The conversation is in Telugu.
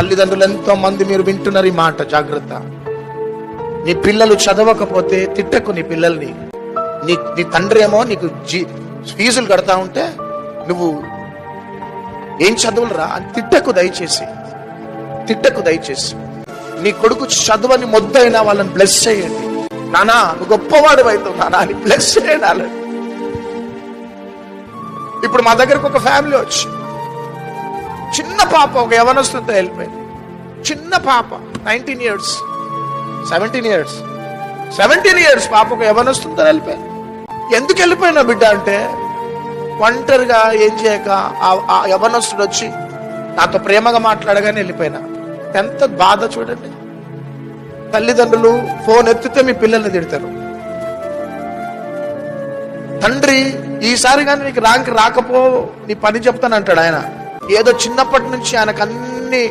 తల్లిదండ్రులు ఎంతో మంది మీరు వింటున్నారు ఈ మాట జాగ్రత్త. నీ పిల్లలు చదవకపోతే తిట్టకు నీ పిల్లల్ని. నీ నీ తండ్రి ఏమో నీకు జీ ఫీజులు కడతా ఉంటే నువ్వు ఏం చదువులరా అని తిట్టకు దయచేసి తిట్టకు దయచేసి. నీ కొడుకు చదువని మొద్దైనా వాళ్ళని బ్లెస్ చేయండి. నానా నువ్వు గొప్పవాడు అవుతావు నానా అని బ్లెస్ చేయండి వాళ్ళని. ఇప్పుడు మా దగ్గరకు ఒక ఫ్యామిలీ వచ్చి చిన్న పాప ఒక యవనస్తులతో వెళ్ళిపోయింది. చిన్న పాప nineteen years seventeen years seventeen years పాప ఒక యవనస్తులతో వెళ్ళిపోయింది. ఎందుకు వెళ్ళిపోయినా బిడ్డ అంటే ఒంటరిగా ఏం చేయక ఆ- ఆ యవనస్తుడు వచ్చి నాతో ప్రేమగా మాట్లాడగానే వెళ్ళిపోయినా. ఎంత బాధ చూడండి. తల్లిదండ్రులు ఫోన్ ఎత్తితే మీ పిల్లల్ని తిడతారు. తండ్రి ఈసారి కానీ నీకు ర్యాంక్ రాకపో నీ పని చెప్తానంటాడు ఆయన. ఏదో చిన్నప్పటి నుంచి ఆయనకు అన్ని